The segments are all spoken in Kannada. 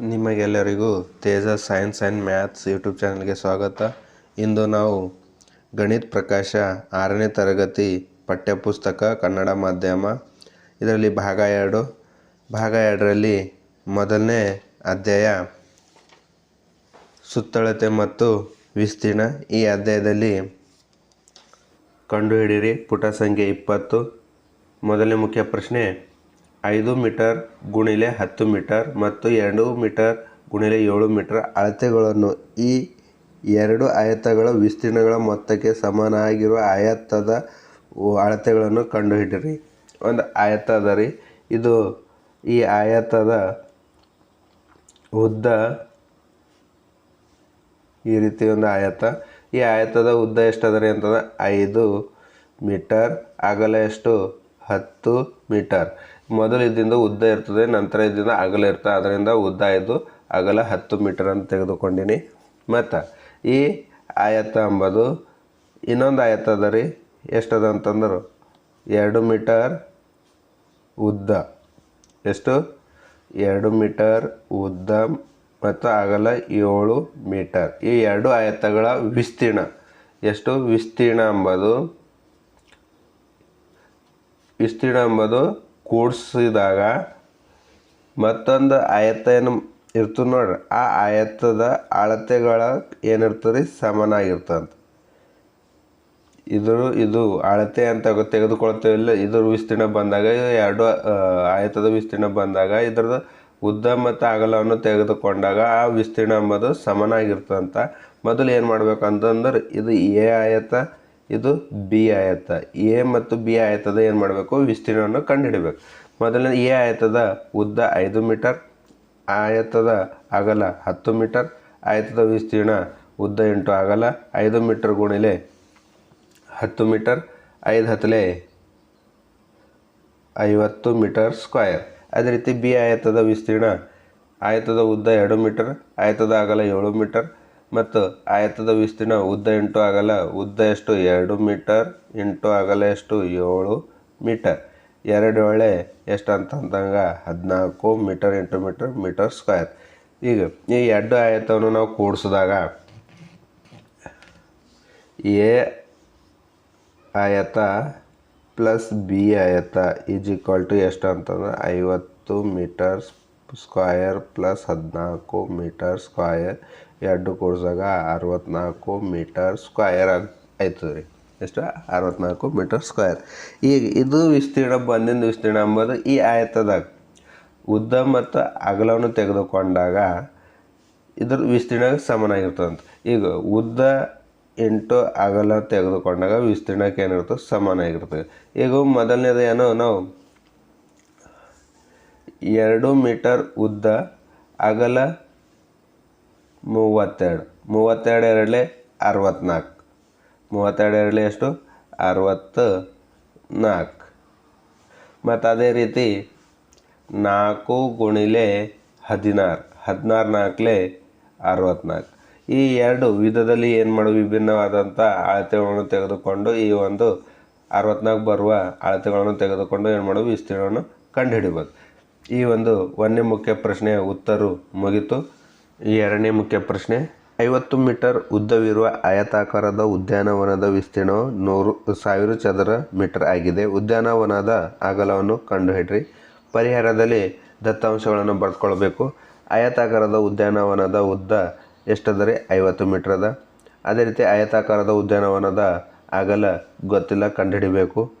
ನಿಮಗೆಲ್ಲರಿಗೂ Teja science and maths YouTube ಚಾನಲ್ಗೆ ಸ್ವಾಗತ. ಇಂದು ನಾವು ಗಣಿತ ಪ್ರಕಾಶ ಆರನೇ ತರಗತಿ ಪಠ್ಯಪುಸ್ತಕ ಕನ್ನಡ ಮಾಧ್ಯಮ, ಇದರಲ್ಲಿ ಭಾಗ ಎರಡು. ಭಾಗ ಎರಡರಲ್ಲಿ ಮೊದಲನೇ ಅಧ್ಯಾಯ ಸುತ್ತಳತೆ ಮತ್ತು ವಿಸ್ತೀರ್ಣ. ಈ ಅಧ್ಯಾಯದಲ್ಲಿ ಕಂಡುಹಿಡಿಯಿರಿ ಪುಟ ಸಂಖ್ಯೆ ಇಪ್ಪತ್ತು. ಮೊದಲನೇ ಮುಖ್ಯ ಪ್ರಶ್ನೆ ಐದು ಮೀಟರ್ ಗುಣಿಲೆ ಹತ್ತು ಮೀಟರ್ ಮತ್ತು ಎರಡು ಮೀಟರ್ ಗುಣಿಲೆ ಏಳು ಮೀಟರ್ ಅಳತೆಗಳನ್ನು ಈ ಎರಡು ಆಯತಗಳ ವಿಸ್ತೀರ್ಣಗಳ ಮೊತ್ತಕ್ಕೆ ಸಮನಾಗಿರುವ ಆಯತದ ಅಳತೆಗಳನ್ನು ಕಂಡುಹಿಡಿಯಿರಿ. ಒಂದು ಆಯತ ಅದ ರೀ ಇದು ಈ ಆಯತದ ಉದ್ದ ಈ ರೀತಿ ಒಂದು ಆಯತ. ಈ ಆಯತದ ಉದ್ದ ಎಷ್ಟದ ರೀ ಅಂತಂದ್ರೆ ಐದು ಮೀಟರ್, ಅಗಲ ಎಷ್ಟು? ಹತ್ತು ಮೀಟರ್. ಮೊದಲು ಇದರಿಂದ ಉದ್ದ ಇರ್ತದೆ, ನಂತರ ಇದರಿಂದ ಅಗಲ ಇರ್ತದೆ ಅದರಿಂದ ಉದ್ದ ಇದ್ದು ಅಗಲ ಹತ್ತು ಮೀಟರ್ ಅಂತ ತೆಗೆದುಕೊಂಡಿನಿ. ಮತ್ತು ಈ ಆಯತ ಎಂಬುದು ಇನ್ನೊಂದು ಆಯತ ಅದ ರೀ. ಎಷ್ಟದ ಅಂತಂದ್ರೆ? ಎರಡು ಮೀಟರ್ ಉದ್ದ. ಎಷ್ಟು? ಎರಡು ಮೀಟರ್ ಉದ್ದ ಮತ್ತು ಅಗಲ ಏಳು ಮೀಟರ್. ಈ ಎರಡು ಆಯತಗಳ ವಿಸ್ತೀರ್ಣ. ಎಷ್ಟು? ವಿಸ್ತೀರ್ಣ ಎಂಬುದು ವಿಸ್ತೀರ್ಣ ಎಂಬುದು ಕೂಡಿಸಿದಾಗ ಮತ್ತೊಂದು ಆಯತ ಏನು ಇರ್ತದೆ ನೋಡ್ರಿ. ಆ ಆಯತದ ಅಳತೆಗಳ ಏನಿರ್ತದೆ? ಸಮನಾಗಿರ್ತಂತ. ಇದ್ರ ಇದು ಅಳತೆ ಅಂತ ತೆಗೆದುಕೊಳ್ತೇವಿಲ್ಲ ಇದ್ರ ವಿಸ್ತೀರ್ಣ ಬಂದಾಗ ಎರಡು ಆಯತದ ವಿಸ್ತೀರ್ಣ ಬಂದಾಗ ಇದ್ರದ್ದು ಉದ್ದ ಮತ್ತು ಅಗಲವನ್ನು ತೆಗೆದುಕೊಂಡಾಗ ಆ ವಿಸ್ತೀರ್ಣ ಎಂಬುದು ಸಮನಾಗಿರ್ತಂತ. ಮೊದಲು ಏನು ಮಾಡ್ಬೇಕು ಅಂತಂದ್ರೆ ಇದು ಎ ಆಯತ ಇದು ಬಿ ಆಯತ. ಎ ಮತ್ತು ಬಿ ಆಯತದ ಏನು ಮಾಡಬೇಕು? ವಿಸ್ತೀರ್ಣವನ್ನು ಕಂಡುಹಿಡಬೇಕು. ಮೊದಲನೇ ಎ ಆಯತದ ಉದ್ದ ಐದು ಮೀಟರ್, ಆಯತದ ಅಗಲ ಹತ್ತು ಮೀಟರ್, ಆಯತದ ವಿಸ್ತೀರ್ಣ ಉದ್ದ ಎಂಟು ಅಗಲ ಐದು ಮೀಟರ್ ಗುಣಿಲೆ ಹತ್ತು ಮೀಟರ್, ಐದು ಹತ್ತಲೆ ಐವತ್ತು ಮೀಟರ್ ಸ್ಕ್ವಯರ್ ಅದೇ ರೀತಿ ಬಿ ಆಯತದ ವಿಸ್ತೀರ್ಣ ಆಯತದ ಉದ್ದ ಎರಡು ಮೀಟರ್, ಆಯತದ ಅಗಲ ಏಳು ಮೀಟರ್ ಮತ್ತು ಆಯತದ ವಿಸ್ತೀರ್ಣ ಉದ್ದ ಎಂಟು ಅಗಲ ಉದ್ದ ಎಷ್ಟು? ಎರಡು ಮೀಟರ್, ಎಂಟು ಅಗಲ ಎಷ್ಟು? ಏಳು ಮೀಟರ್. ಎರಡು ಏಳೆ ಎಷ್ಟು ಅಂತಂದಂಗೆ ಹದಿನಾಲ್ಕು ಮೀಟರ್, ಎಂಟು ಮೀಟರ್ ಮೀಟರ್ ಸ್ಕ್ವೇರ್. ಈಗ ಈ ಎರಡು ಆಯತವನ್ನು ನಾವು ಕೂಡಿಸಿದಾಗ ಎ ಆಯತ ಪ್ಲಸ್ ಬಿ ಆಯತ ಈಸ್ ಈಕ್ವಲ್ ಟು ಎಷ್ಟು ಅಂತಂದ್ರೆ ಐವತ್ತು ಮೀಟರ್ ಸ್ಕ್ವಯರ್ ಪ್ಲಸ್ ಹದಿನಾಲ್ಕು ಮೀಟರ್ ಸ್ಕ್ವಯರ್ ಎರಡು ಕೂಡಿಸಾಗ ಅರವತ್ನಾಲ್ಕು ಮೀಟರ್ ಸ್ಕ್ವಯರ್ ಆಯ್ತದೆ ರೀ. ಎಷ್ಟು? ಅರವತ್ನಾಲ್ಕು ಮೀಟರ್ ಸ್ಕ್ವಯರ್ ಈಗ ಇದು ವಿಸ್ತೀರ್ಣ ಬಂದಿನ ವಿಸ್ತೀರ್ಣ ಅಂಬೋದು ಈ ಆಯತದಾಗ. ಉದ್ದ ಮತ್ತು ಅಗಲವನ್ನು ತೆಗೆದುಕೊಂಡಾಗ ಇದ್ರ ವಿಸ್ತೀರ್ಣ ಸಮನಾಗಿರ್ತದಂತ. ಈಗ ಉದ್ದ ಎಂಟು ಅಗಲ ತೆಗೆದುಕೊಂಡಾಗ ವಿಸ್ತೀರ್ಣಕ್ಕೆ ಏನಿರ್ತದೆ ಸಮಾನಾಗಿರ್ತದೆ. ಈಗ ಮೊದಲನೇದು ಏನೋ? ನಾವು ಎರಡು ಮೀಟರ್ ಉದ್ದ, ಅಗಲ ಮೂವತ್ತೆರಡು. ಮೂವತ್ತೆರಡು ಎರಡಲೆ ಅರವತ್ನಾಲ್ಕು. ಮೂವತ್ತೆರಡು ಎರಡಲೆ ಎಷ್ಟು? ಅರವತ್ತು ನಾಲ್ಕು ಮತ್ತು ಅದೇ ರೀತಿ ನಾಲ್ಕು ಗುಣಿಲೆ ಹದಿನಾರು. ಹದಿನಾರು ನಾಲ್ಕಲೆ ಅರವತ್ನಾಲ್ಕು. ಈ ಎರಡು ವಿಧದಲ್ಲಿ ಏನು ಮಾಡೋ ವಿಭಿನ್ನವಾದಂಥ ಅಳತೆಗಳನ್ನು ತೆಗೆದುಕೊಂಡು ಈ ಒಂದು ಅರವತ್ನಾಲ್ಕು ಬರುವ ಅಳತೆಗಳನ್ನು ತೆಗೆದುಕೊಂಡು ಏನು ಮಾಡೋ ವಿಸ್ತೀರ್ಣವನ್ನು ಕಂಡುಹಿಡಿಬೋದು ಈ ಒಂದು ಒಂದನೇ ಮುಖ್ಯ ಪ್ರಶ್ನೆಯ ಉತ್ತರ ಮುಗಿತು. ಎರಡನೇ ಮುಖ್ಯ ಪ್ರಶ್ನೆ, ಐವತ್ತು ಮೀಟರ್ ಉದ್ದವಿರುವ ಆಯತಾಕಾರದ ಉದ್ಯಾನವನದ ವಿಸ್ತೀರ್ಣ ನೂರು ಸಾವಿರ ಚದರ ಮೀಟರ್ ಆಗಿದೆ. ಉದ್ಯಾನವನದ ಅಗಲವನ್ನು ಕಂಡುಹಿಡ್ರಿ. ಪರಿಹಾರದಲ್ಲಿ ದತ್ತಾಂಶಗಳನ್ನು ಬರೆದುಕೊಳ್ಬೇಕು ಆಯತಾಕಾರದ ಉದ್ಯಾನವನದ ಉದ್ದ ಎಷ್ಟದರೆ ಐವತ್ತು ಮೀಟ್ರ್ ಅದ ಅದೇ ರೀತಿ ಆಯತಾಕಾರದ ಉದ್ಯಾನವನದ ಅಗಲ ಗೊತ್ತಿಲ್ಲ ಕಂಡುಹಿಡಿಬೇಕು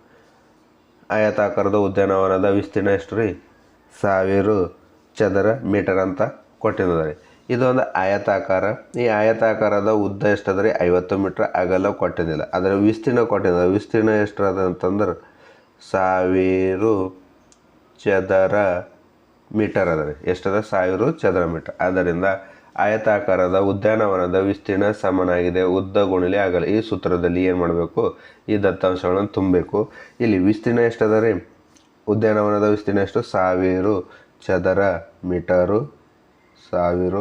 ಆಯತಾಕಾರದ ಉದ್ಯಾನವನದ ವಿಸ್ತೀರ್ಣ ಎಷ್ಟು ರೀ? ಸಾವಿರ ಚದರ ಮೀಟರ್ ಅಂತ ಕೊಟ್ಟಿದ್ದಾರೆ. ಇದೊಂದು ಆಯತಾಕಾರ. ಈ ಆಯತಾಕಾರದ ಉದ್ದ ಎಷ್ಟಾದರೆ ಐವತ್ತು ಮೀಟ್ರ್ ಅಗಲ ಕೊಟ್ಟಿದ್ದಿಲ್ಲ ಅದರ ವಿಸ್ತೀರ್ಣ ಕೊಟ್ಟಿದ್ದ ವಿಸ್ತೀರ್ಣ ಎಷ್ಟು ಅದ ಅಂತಂದ್ರೆ ಸಾವಿರ ಚದರ ಮೀಟರ್ ಅದ ರೀ ಎಷ್ಟದ? ಸಾವಿರ ಚದರ ಮೀಟರ್. ಆದ್ದರಿಂದ ಆಯತಾಕಾರದ ಉದ್ಯಾನವನದ ವಿಸ್ತೀರ್ಣ ಸಮನಾಗಿದೆ. ಉದ್ದ ಗುಣಲಿ ಆಗಲ್ಲ ಈ ಸೂತ್ರದಲ್ಲಿ ಏನು ಮಾಡಬೇಕು? ಈ ದತ್ತಾಂಶಗಳನ್ನು ತುಂಬಬೇಕು. ಇಲ್ಲಿ ವಿಸ್ತೀರ್ಣ ಎಷ್ಟದ ರೀ ಉದ್ಯಾನವನದ ವಿಸ್ತೀರ್ಣ ಎಷ್ಟು? ಸಾವಿರ ಚದರ ಮೀಟರು. ಸಾವಿರ.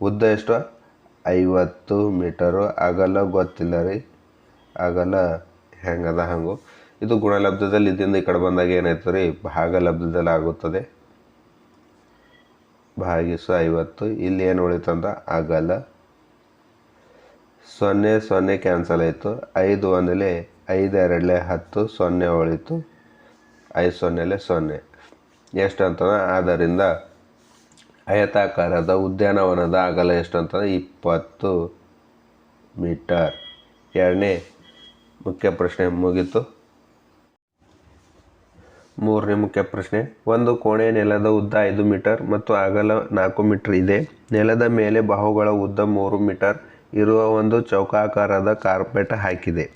ಉದ್ದ ಎಷ್ಟು? ಐವತ್ತು ಮೀಟರು. ಅಗಲ ಗೊತ್ತಿಲ್ಲ ರೀ. ಅಗಲ ಹೆಂಗದ ಹಂಗು. ಇದು ಗುಣಲಬ್ಧದಲ್ಲಿ ಇದರಿಂದ ಈ ಕಡೆ ಬಂದಾಗ ಏನಾಯ್ತು ರೀ? ಭಾಗಲಬ್ಧದಲ್ಲಿ ಆಗುತ್ತದೆ. ಭಾಗಿಸು ಐವತ್ತು. ಇಲ್ಲಿ ಏನು ಉಳಿತಂದ್ರೆ ಅಗಲ. ಸೊನ್ನೆ ಸೊನ್ನೆ ಕ್ಯಾನ್ಸಲ್ ಆಯಿತು. ಐದು ಒಂದಲೇ ಐದು ಎರಡಲೆ ಹತ್ತು ಸೊನ್ನೆ ಉಳಿತು. ಐದು ಸೊನ್ನೆಲೆ ಸೊನ್ನೆ. ಎಷ್ಟು ಅಂತಂದ್ರೆ ಆದ್ದರಿಂದ ಆಯತಾಕಾರದ ಉದ್ಯಾನವನದ ಅಗಲ ಎಷ್ಟು ಅಂತಂದ್ರೆ ಇಪ್ಪತ್ತು ಮೀಟರ್. ಎರಡನೇ ಮುಖ್ಯ ಪ್ರಶ್ನೆ ಮುಗೀತು. ಮೂರನೇ ಮುಖ್ಯ ಪ್ರಶ್ನೆ, ಒಂದು ಕೋಣೆ ನೆಲದ ಉದ್ದ ಐದು ಮೀಟರ್ ಮತ್ತು ಅಗಲ ನಾಲ್ಕು ಮೀಟರ್ ಇದೆ. ನೆಲದ ಮೇಲೆ ಬಾಹುಗಳ ಉದ್ದ ಮೂರು ಮೀಟರ್, ಇರುವ ಒಂದು ಚೌಕಾಕಾರದ ಕಾರ್ಪೆಟ್ ಹಾಕಿದೆ.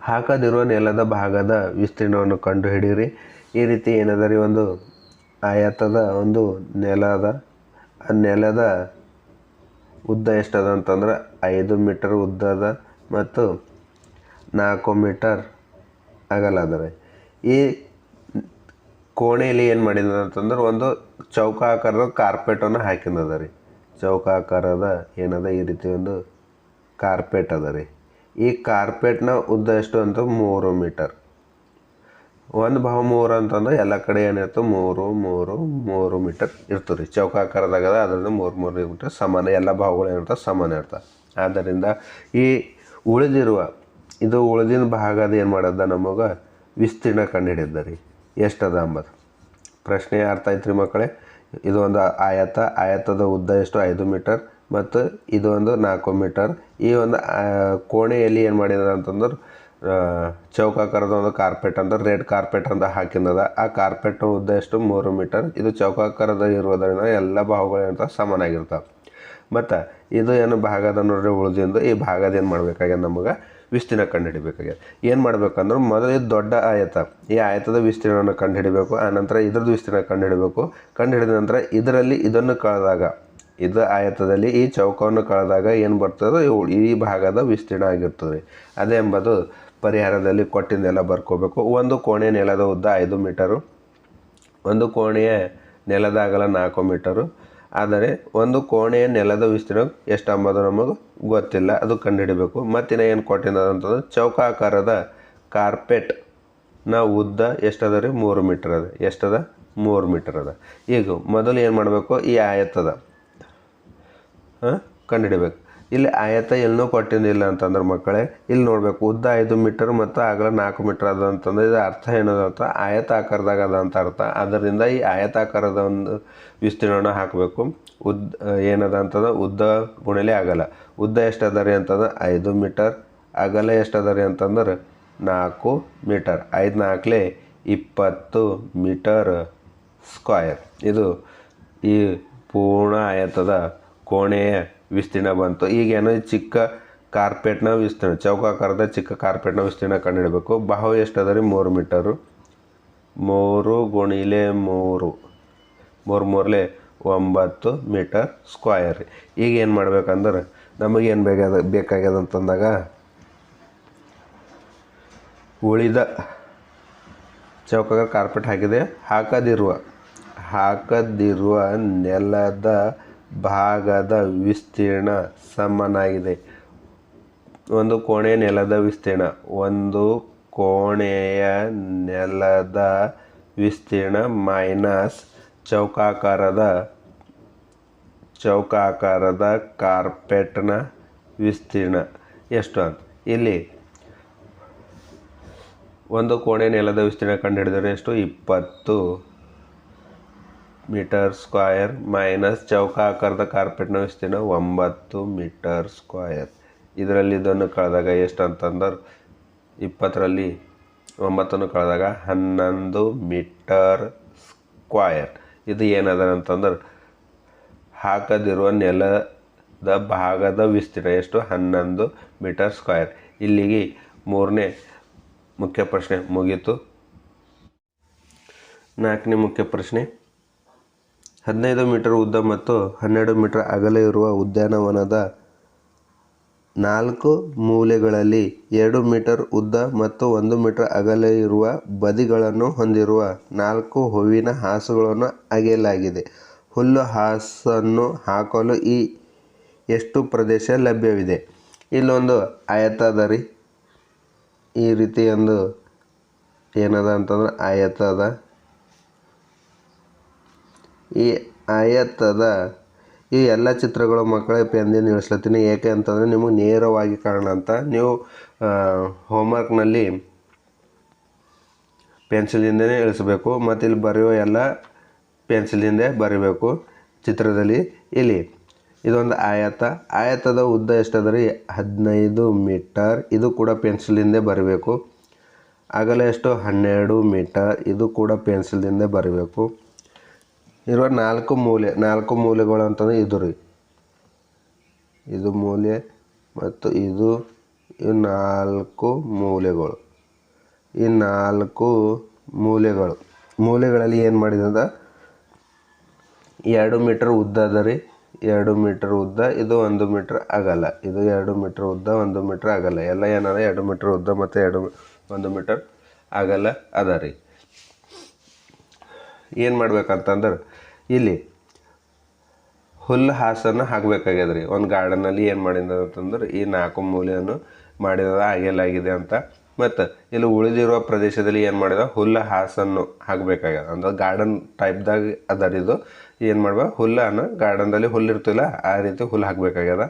ಹಾಕದಿರುವ ನೆಲದ ಭಾಗದ ವಿಸ್ತೀರ್ಣವನ್ನು ಕಂಡುಹಿಡಿಯಿರಿ. ಈ ರೀತಿ ಏನಾದರೂ ಒಂದು ಆಯತದ ಒಂದು ನೆಲ ಅದ ಆ ನೆಲದ ಉದ್ದ ಎಷ್ಟದ ಅಂತಂದ್ರೆ ಐದು ಮೀಟರ್ ಉದ್ದ ಅದ ಮತ್ತು ನಾಲ್ಕು ಮೀಟರ್ ಅಗಲ ಅದ ಈ ಕೋಣೆಯಲ್ಲಿ ಏನು ಮಾಡಿದ ಅಂತಂದ್ರೆ ಒಂದು ಚೌಕಾಕಾರದ ಕಾರ್ಪೆಟನ್ನು ಹಾಕಿದ್ದದ ರೀ ಚೌಕಾಕಾರದ ಏನದ ಈ ರೀತಿ ಒಂದು ಕಾರ್ಪೆಟ್ ಅದ ರೀ ಈ ಕಾರ್ಪೆಟ್ನ ಉದ್ದ ಎಷ್ಟು ಅಂತ ಮೂರು ಮೀಟರ್. ಒಂದು ಭಾವ ಮೂರು ಅಂತಂದ್ರೆ ಎಲ್ಲ ಕಡೆ ಏನಿರ್ತವೆ ಮೂರು ಮೂರು ಮೂರು ಮೀಟರ್ ಇರ್ತದೆ ರೀ. ಚೌಕಾಕಾರದಾಗದ ಅದರಿಂದ ಮೂರು ಮೂರು ಮೀಟರ್ ಸಮಾನ, ಎಲ್ಲ ಭಾವಗಳು ಏನಿರ್ತವೆ ಸಮಾನ ಇರ್ತವೆ ಆದ್ದರಿಂದ ಈ ಉಳಿದಿರುವ, ಇದು ಉಳಿದಿನ ಭಾಗದ ಏನು ಮಾಡದ ನಮಗೆ? ವಿಸ್ತೀರ್ಣ ಕಂಡುಹಿಡಿದ ರೀ. ಎಷ್ಟದ ಅಂಬದು? ಪ್ರಶ್ನೆ ಅರ್ಥ ಆಯ್ತು ರೀ ಮಕ್ಕಳೇ. ಇದು ಒಂದು ಆಯತ, ಆಯತದ ಉದ್ದ ಎಷ್ಟು? ಐದು ಮೀಟರ್. ಮತ್ತು ಒಂದು ನಾಲ್ಕು ಮೀಟರ್. ಈ ಒಂದು ಕೋಣೆಯಲ್ಲಿ ಏನು ಮಾಡಿದ ಅಂತಂದ್ರೆ ಚೌಕಾಕಾರದ ಒಂದು ಕಾರ್ಪೆಟ್ ಅಂದ್ರೆ ರೆಡ್ ಕಾರ್ಪೆಟ್ ಅಂತ ಹಾಕಿನದ ಆ ಕಾರ್ಪೆಟ್ ಉದ್ದ ಎಷ್ಟು ಮೂರು ಮೀಟರ್. ಇದು ಚೌಕಾಕಾರದ ಇರುವುದರಿಂದ ಎಲ್ಲ ಭಾಗಗಳು ಏನಂತ ಸಮಾನಾಗಿರ್ತಾವೆ. ಮತ್ತು ಇದು ಏನು ಭಾಗದ ನೋಡ್ರಿ ಉಳಿದಿಂದ ಈ ಭಾಗದ ಏನು ಮಾಡಬೇಕಾಗ್ಯದ ನಮಗೆ? ವಿಸ್ತೀರ್ಣ ಕಂಡುಹಿಡಿಬೇಕಾಗ್ಯದ. ಏನು ಮಾಡ್ಬೇಕಂದ್ರೆ ಮೊದಲು ಇದು ದೊಡ್ಡ ಆಯತ, ಈ ಆಯತದ ವಿಸ್ತೀರ್ಣವನ್ನು ಕಂಡುಹಿಡಿಬೇಕು ಆನಂತರ ಇದ್ರದ್ದು ವಿಸ್ತೀರ್ಣ ಕಂಡುಹಿಡಬೇಕು. ಕಂಡುಹಿಡಿದ ನಂತರ ಇದರಲ್ಲಿ ಇದನ್ನು ಕಳೆದಾಗ, ಇದು ಆಯತದಲ್ಲಿ ಈ ಚೌಕವನ್ನು ಕಳೆದಾಗ ಏನು ಬರ್ತದೋ, ಈ ಭಾಗದ ವಿಸ್ತೀರ್ಣ ಆಗಿರ್ತದೆ. ಅದೇ ಎಂಬುದು ಪರಿಹಾರದಲ್ಲಿ ಕೊಟ್ಟಿದ್ದೆಲ್ಲ ಬರ್ಕೋಬೇಕು. ಒಂದು ಕೋಣೆಯ ನೆಲದ ಉದ್ದ ಐದು ಮೀಟರು, ಒಂದು ಕೋಣೆಯ ನೆಲದ ಅಗಲ ನಾಲ್ಕು ಮೀಟರು. ಆದರೆ ಒಂದು ಕೋಣೆಯ ನೆಲದ ವಿಸ್ತೀರ್ಣ ಎಷ್ಟು ಅಂಬೋದು ನಮಗೆ ಗೊತ್ತಿಲ್ಲ, ಅದು ಕಂಡುಹಿಡಿಬೇಕು. ಮತ್ತಿನ ಏನು ಕೊಟ್ಟಿದ್ದ ಅಂತಂದ್ರೆ ಚೌಕಾಕಾರದ ಕಾರ್ಪೆಟ್ನ ಉದ್ದ ಎಷ್ಟದ ರೀ? ಮೂರು ಮೀಟರ್ ಅದ ಎಷ್ಟದ? ಮೂರು ಮೀಟರ್ ಅದ ಈಗ ಮೊದಲು ಏನು ಮಾಡಬೇಕು? ಈ ಆಯತ್ತದ, ಹಾಂ? ಕಂಡುಹಿಡಿಬೇಕು. ಇಲ್ಲಿ ಆಯತ ಎಲ್ಲೂ ಕೊಟ್ಟಿನಿಲ್ಲ ಅಂತಂದ್ರೆ ಮಕ್ಕಳೇ, ಇಲ್ಲಿ ನೋಡಬೇಕು, ಉದ್ದ ಐದು ಮೀಟರ್ ಮತ್ತು ಅಗಲ ನಾಲ್ಕು ಮೀಟರ್ ಅದ ಅಂತಂದ್ರೆ ಇದು ಅರ್ಥ ಏನದ ಅಂತ, ಆಯತ ಆಕಾರದಾಗ ಅದ ಅಂತ ಅರ್ಥ. ಅದರಿಂದ ಈ ಆಯತಾಕಾರದ ಒಂದು ವಿಸ್ತೀರ್ಣ ಹಾಕಬೇಕು. ಉದ್ದ, ಏನದ ಅಂತಂದ್ರೆ ಉದ್ದ ಗುಣಲಿ ಆಗಲ್ಲ ಉದ್ದ ಎಷ್ಟು ಅದ ರೀ ಅಂತಂದ್ರೆ ಐದು ಮೀಟರ್, ಅಗಲ ಎಷ್ಟು ರೀ ಅಂತಂದ್ರೆ ನಾಲ್ಕು ಮೀಟರ್. ಐದು ನಾಲ್ಕಲೆ ಇಪ್ಪತ್ತು ಮೀಟರ್ ಸ್ಕ್ವಯರ್. ಇದು ಈ ಪೂರ್ಣ ಆಯತದ ಕೋಣೆಯ ವಿಸ್ತೀರ್ಣ ಬಂತು. ಈಗೇನು ಚಿಕ್ಕ ಕಾರ್ಪೆಟ್ನ ವಿಸ್ತೀರ್ಣ ಚೌಕಾಕಾರದ ಚಿಕ್ಕ ಕಾರ್ಪೆಟ್ನ ವಿಸ್ತೀರ್ಣ ಕಂಡುಹಿಡಬೇಕು. ಬಾಹು ಎಷ್ಟು ರೀ ಮೂರು ಮೀಟರು. ಮೂರು ಗುಣಿಲೆ ಮೂರು. ಮೂರು ಮೂರಲೆ ಒಂಬತ್ತು ಮೀಟರ್ ಸ್ಕ್ವಯರ್. ಈಗ ಏನು ಮಾಡ್ಬೇಕಂದ್ರೆ, ನಮಗೇನು ಬೇಕಾದ, ಬೇಕಾಗ್ಯದ ಅಂತಂದಾಗ, ಉಳಿದ ಚೌಕಾಗ ಕಾರ್ಪೆಟ್ ಹಾಕಿದೆ. ಹಾಕದಿರುವ ಹಾಕದಿರುವ ನೆಲದ ಭಾಗದ ವಿಸ್ತೀರ್ಣ ಸಮನಾಗಿದೆ. ಒಂದು ಕೋಣೆಯ ನೆಲದ ವಿಸ್ತೀರ್ಣ, ಒಂದು ಕೋಣೆಯ ನೆಲದ ವಿಸ್ತೀರ್ಣ ಮೈನಸ್ ಚೌಕಾಕಾರದ ಚೌಕಾಕಾರದ ಕಾರ್ಪೆಟ್ನ ವಿಸ್ತೀರ್ಣ. ಎಷ್ಟು ಅಂತ. ಇಲ್ಲಿ ಒಂದು ಕೋಣೆ ನೆಲದ ವಿಸ್ತೀರ್ಣ ಕಂಡುಹಿಡಿದರೆ ಎಷ್ಟು? ಇಪ್ಪತ್ತು. ಮೀಟರ್ ಸ್ಕ್ವಯರ್ ಮೈನಸ್ ಚೌಕಾಕಾರದ ಕಾರ್ಪೆಟ್ನ ವಿಸ್ತೀರ್ಣ ಒಂಬತ್ತು ಮೀಟರ್ ಸ್ಕ್ವಯರ್ ಇದರಲ್ಲಿ ಇದನ್ನು ಕಳೆದಾಗ ಎಷ್ಟು ಅಂತಂದ್ರೆ ಇಪ್ಪತ್ತರಲ್ಲಿ ಒಂಬತ್ತನ್ನು ಕಳೆದಾಗ ಹನ್ನೊಂದು ಮೀಟರ್ ಸ್ಕ್ವಯರ್ ಇದು ಏನದ ಅಂತಂದ್ರೆ ಹಾಕದಿರುವ ನೆಲದ ಭಾಗದ ವಿಸ್ತೀರ್ಣ ಎಷ್ಟು? ಹನ್ನೊಂದು ಮೀಟರ್ ಸ್ಕ್ವಯರ್ ಇಲ್ಲಿಗೆ ಮೂರನೇ ಮುಖ್ಯ ಪ್ರಶ್ನೆ ಮುಗೀತು. ನಾಲ್ಕನೇ ಮುಖ್ಯ ಪ್ರಶ್ನೆ. ಹದಿನೈದು ಮೀಟರ್ ಉದ್ದ ಮತ್ತು ಹನ್ನೆರಡು ಮೀಟರ್ ಅಗಲ ಇರುವ ಉದ್ಯಾನವನದ ನಾಲ್ಕು ಮೂಲೆಗಳಲ್ಲಿ ಎರಡು ಮೀಟರ್ ಉದ್ದ ಮತ್ತು ಒಂದು ಮೀಟರ್ ಅಗಲ ಇರುವ ಬದಿಗಳನ್ನು ಹೊಂದಿರುವ ನಾಲ್ಕು ಹೂವಿನ ಹಾಸುಗಳನ್ನು ಅಗೆಯಲಾಗಿದೆ. ಹುಲ್ಲು ಹಾಸನ್ನು ಹಾಕಲು ಈ ಎಷ್ಟು ಪ್ರದೇಶ ಲಭ್ಯವಿದೆ? ಇಲ್ಲೊಂದು ಆಯತ ಅದ ರೀ ಈ ರೀತಿ ಒಂದು ಏನದ ಅಂತಂದ್ರೆ ಆಯತ ಈ ಆಯತದ ಈ ಎಲ್ಲ ಚಿತ್ರಗಳು ಮಕ್ಕಳ ಪೆನ್ದಿಂದ ಇಳಿಸ್ಲತ್ತೀನಿ ಏಕೆ ಅಂತಂದರೆ ನಿಮಗೆ ನೇರವಾಗಿ ಕಾರಣ ಅಂತ. ನೀವು ಹೋಮ್ವರ್ಕ್ನಲ್ಲಿ ಪೆನ್ಸಿಲಿಂದನೇ ಇಳಿಸ್ಬೇಕು. ಮತ್ತು ಇಲ್ಲಿ ಬರೆಯೋ ಎಲ್ಲ ಪೆನ್ಸಿಲಿಂದೇ ಬರಿಬೇಕು ಚಿತ್ರದಲ್ಲಿ. ಇಲ್ಲಿ ಇದೊಂದು ಆಯತ. ಆಯತದ ಉದ್ದ ಎಷ್ಟದ ರೀ ಹದಿನೈದು ಮೀಟರ್. ಇದು ಕೂಡ ಪೆನ್ಸಿಲಿಂದೇ ಬರಿಬೇಕು. ಅಗಲ ಎಷ್ಟು? ಹನ್ನೆರಡು ಮೀಟರ್. ಇದು ಕೂಡ ಪೆನ್ಸಿಲ್ದಿಂದ ಬರಿಬೇಕು. ಇರುವ ನಾಲ್ಕು ಮೂಲೆ, ನಾಲ್ಕು ಮೂಲೆಗಳು ಅಂತಂದ್ರೆ ಇದು ರೀ. ಇದು ಮೂಲೆ ಮತ್ತು ಇದು ಇವು ನಾಲ್ಕು ಮೂಲೆಗಳು. ಈ ನಾಲ್ಕು ಮೂಲೆಗಳು. ಮೂಲೆಗಳಲ್ಲಿ ಏನು ಮಾಡಿದಂದ? ಎರಡು ಮೀಟರ್ ಉದ್ದ ಅದ ರೀ. ಎರಡು ಮೀಟರ್ ಉದ್ದ, ಇದು ಒಂದು ಮೀಟ್ರ್ ಆಗಲ್ಲ ಇದು ಎರಡು ಮೀಟ್ರ್ ಉದ್ದ, ಒಂದು ಮೀಟ್ರ್ ಆಗಲ್ಲ ಎಲ್ಲ ಏನಾರ ಎರಡು ಮೀಟ್ರ್ ಉದ್ದ ಮತ್ತು ಎರಡು ಒಂದು ಮೀಟರ್ ಆಗಲ್ಲ ಅದ ರೀ. ಏನು ಮಾಡ್ಬೇಕಂತಂದ್ರೆ ಇಲ್ಲಿ ಹುಲ್ಲು ಹಾಸನ್ನು ಹಾಕಬೇಕಾಗ್ಯದ ರೀ ಒಂದು ಗಾರ್ಡನಲ್ಲಿ ಏನು ಮಾಡಿದ ಅಂತಂದ್ರೆ ಈ ನಾಲ್ಕು ಮೂಲೆಯನ್ನು ಮಾಡಿದ ಆಗಿದೆ ಅಂತ. ಮತ್ತು ಇಲ್ಲಿ ಉಳಿದಿರುವ ಪ್ರದೇಶದಲ್ಲಿ ಏನು ಮಾಡಿದ ಹುಲ್ಲು ಹಾಸನ್ನು ಹಾಕಬೇಕಾಗ್ಯದ. ಅಂದ್ರೆ ಗಾರ್ಡನ್ ಟೈಪ್ದಾಗ ಅದರ ಇದು ಏನು ಮಾಡ್ಬೇಕು ಹುಲ್ಲನ್ನು ಗಾರ್ಡನ್ದಲ್ಲಿ ಹುಲ್ಲು ಇರ್ತಿಲ್ಲ ಆ ರೀತಿ ಹುಲ್ಲು ಹಾಕಬೇಕಾಗ್ಯದ.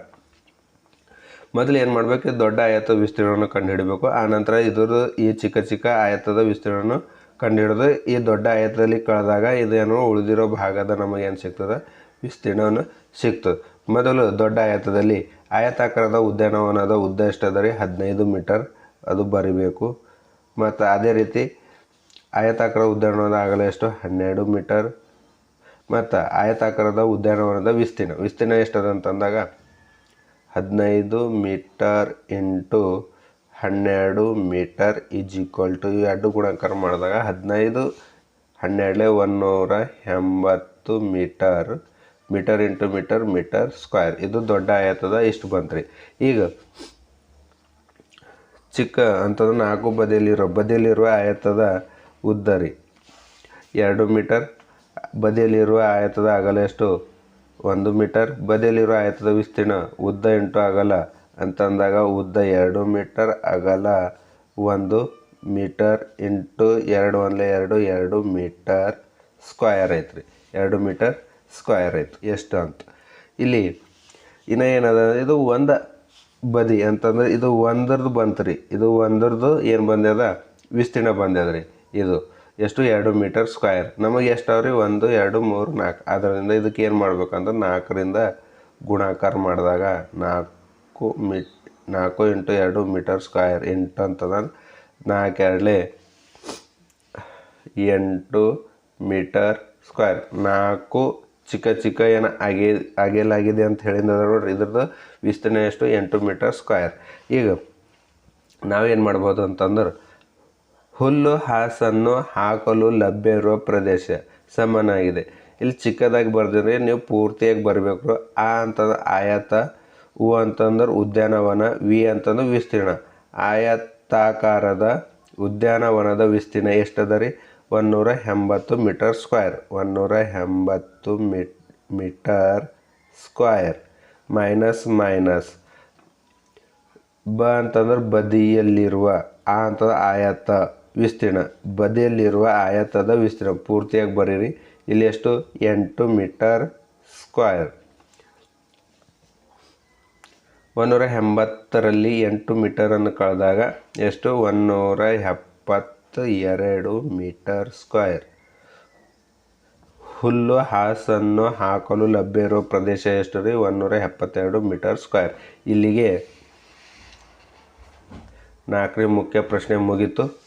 ಮೊದಲು ಏನು ಮಾಡಬೇಕು? ದೊಡ್ಡ ಆಯತ ವಿಸ್ತೀರ್ಣವನ್ನು ಕಂಡುಹಿಡಬೇಕು. ಆನಂತರ ಇದ್ರ ಈ ಚಿಕ್ಕ ಚಿಕ್ಕ ಆಯತದ ವಿಸ್ತೀರ್ಣವನ್ನು ಕಂಡುಹಿಡಿದು ಈ ದೊಡ್ಡ ಆಯತದಲ್ಲಿ ಕಳೆದಾಗ ಇದೇನೋ ಉಳಿದಿರೋ ಭಾಗದ ನಮಗೇನು ಸಿಗ್ತದೆ? ವಿಸ್ತೀರ್ಣವನ್ನು ಸಿಗ್ತದೆ. ಮೊದಲು ದೊಡ್ಡ ಆಯತದಲ್ಲಿ ಆಯತಾಕಾರದ ಉದ್ಯಾನವನದ ಉದ್ದ ಎಷ್ಟದ ರೀ ಹದಿನೈದು ಮೀಟರ್ ಅದು ಬರಿಬೇಕು. ಮತ್ತು ಅದೇ ರೀತಿ ಆಯತಾಕಾರ ಉದ್ಯಾನವನದ ಅಗಲ ಎಷ್ಟು? ಹನ್ನೆರಡು ಮೀಟರ್. ಮತ್ತು ಆಯತಾಕಾರದ ಉದ್ಯಾನವನದ ವಿಸ್ತೀರ್ಣ. ವಿಸ್ತೀರ್ಣ ಎಷ್ಟದ ಅಂತಂದಾಗ ಹದಿನೈದು ಮೀಟರ್ ಇಂಟು ಹನ್ನೆರಡು ಮೀಟರ್ ಈಸ್ ಈಕ್ವಲ್ ಟು ಎರಡು ಗುಣಾಕಾರ ಮಾಡಿದಾಗ ಹದಿನೈದು ಹನ್ನೆರಡೇ ಒಂದೂರ ಎಂಬತ್ತು metre metre into metre metre square. ಇದು ದೊಡ್ಡ ಆಯತದ ಇಷ್ಟು ಬಂತ್ರಿ. ಈಗ ಚಿಕ್ಕ ಅಂತಂದ್ರೆ ನಾಲ್ಕು ಬದಿಯಲ್ಲಿರೋ, ಬದಿಯಲ್ಲಿರುವ ಆಯತದ ಉದ್ದ ರೀ. ಎರಡು ಮೀಟರ್ ಬದಿಯಲ್ಲಿರುವ ಆಯತದ ಅಗಲ ಎಷ್ಟು? ಒಂದು ಮೀಟರ್. ಬದಿಯಲ್ಲಿರುವ ಆಯತದ ವಿಸ್ತೀರ್ಣ ಉದ್ದ ಇಂಟು ಅಗಲ ಅಂತಂದಾಗ ಉದ್ದ ಎರಡು ಮೀಟರ್, ಅಗಲ ಒಂದು ಮೀಟರ್ ಇಂಟು ಎರಡು ಒಂದಲೇ ಎರಡು ಎರಡು ಮೀಟರ್ ಸ್ಕ್ವಯರ್ ಐತ್ರಿ. ಎರಡು ಮೀಟರ್ ಸ್ಕ್ವಯರ್ ಐತಿ ಎಷ್ಟು ಅಂತ. ಇಲ್ಲಿ ಇನ್ನು ಏನದ, ಇದು ಒಂದು ಬದಿ ಅಂತಂದ್ರೆ ಇದು ಒಂದರದ್ದು ಬಂತು ರೀ ಇದು ಒಂದರದ್ದು ಏನು ಬಂದ್ಯದ? ವಿಸ್ತೀರ್ಣ ಬಂದ್ಯದ ರೀ ಇದು ಎಷ್ಟು? ಎರಡು ಮೀಟರ್ ಸ್ಕ್ವಯರ್. ನಮಗೆ ಎಷ್ಟು ಅವ್ರಿ ಒಂದು, ಎರಡು, ಮೂರು, ನಾಲ್ಕು. ಅದರಿಂದ ಇದಕ್ಕೆ ಏನು ಮಾಡ್ಬೇಕಂದ್ರೆ ನಾಲ್ಕರಿಂದ ಗುಣಾಕಾರ ಮಾಡಿದಾಗ ನಾಲ್ಕು. ಮೀ, ನಾಲ್ಕು ಇಂಟು ಎರಡು ಮೀಟರ್ ಸ್ಕ್ವಯರ್ ಎಂಟು ಅಂತದ ನಾಲ್ಕು ಎರಡಲೆ ಎಂಟು ಮೀಟರ್ ಸ್ಕ್ವೇರ್. ನಾಲ್ಕು ಚಿಕ್ಕ ಚಿಕ್ಕ ಏನು ಆಗಿ ಆಗೇಲಾಗಿದೆ ಅಂತ ಹೇಳಿದ ನೋಡ್ರಿ, ಇದ್ರದ್ದು ವಿಸ್ತೀರ್ಣ ಎಷ್ಟು? ಎಂಟು ಮೀಟರ್ ಸ್ಕ್ವೇರ್. ಈಗ ನಾವೇನು ಮಾಡ್ಬೋದು ಅಂತಂದ್ರೆ ಹುಲ್ಲು ಹಾಸನ್ನು ಹಾಕಲು ಲಭ್ಯ ಇರುವ ಪ್ರದೇಶ ಸಮನಾಗಿದೆ. ಇಲ್ಲಿ ಚಿಕ್ಕದಾಗಿ ಬರ್ದಿದ್ರೆ ನೀವು ಪೂರ್ತಿಯಾಗಿ ಬರಬೇಕು. ಆ ಅಂತದ ಆಯತ ಉ ಅಂತಂದ್ರೆ ಉದ್ಯಾನವನ, ವಿ ಅಂತಂದ್ರೆ ವಿಸ್ತೀರ್ಣ. ಆಯತಾಕಾರದ ಉದ್ಯಾನವನದ ವಿಸ್ತೀರ್ಣ ಎಷ್ಟದ ರೀ ಒಂದೂರ ಎಂಬತ್ತು ಮೀಟರ್ ಸ್ಕ್ವೇರ್. ಒಂದೂರ ಎಂಬತ್ತು ಮೀಟ್, ಮೀಟರ್ ಸ್ಕ್ವೇರ್. Minus minus. ಬ ಅಂತಂದ್ರೆ ಬದಿಯಲ್ಲಿರುವ, ಆ ಅಂತಂದ್ರೆ ಆಯತ ವಿಸ್ತೀರ್ಣ. ಬದಿಯಲ್ಲಿರುವ ಆಯತದ ವಿಸ್ತೀರ್ಣ. ಪೂರ್ತಿಯಾಗಿ ಬರೀರಿ. ಇಲ್ಲಿ ಎಷ್ಟು? ಎಂಟು ಮೀಟರ್ ಸ್ಕ್ವೇರ್. ಒಂದೂರ ಎಂಬತ್ತರಲ್ಲಿ ಎಂಟು ಮೀಟರನ್ನು ಕಳೆದಾಗ ಎಷ್ಟು? ಒಂದೂರ ಎಪ್ಪತ್ತ ಎರಡು ಮೀಟರ್ ಸ್ಕ್ವೇರ್. ಹುಲ್ಲು, ಹಾಸನ್ನು ಹಾಕಲು ಲಭ್ಯ ಇರೋ ಪ್ರದೇಶ ಎಷ್ಟು ರೀ? ಒಂದೂರ ಎಪ್ಪತ್ತೆರಡು ಮೀಟರ್ ಸ್ಕ್ವೇರ್. ಇಲ್ಲಿಗೆ ನಾಲ್ಕನೇ ಮುಖ್ಯ ಪ್ರಶ್ನೆ ಮುಗೀತು.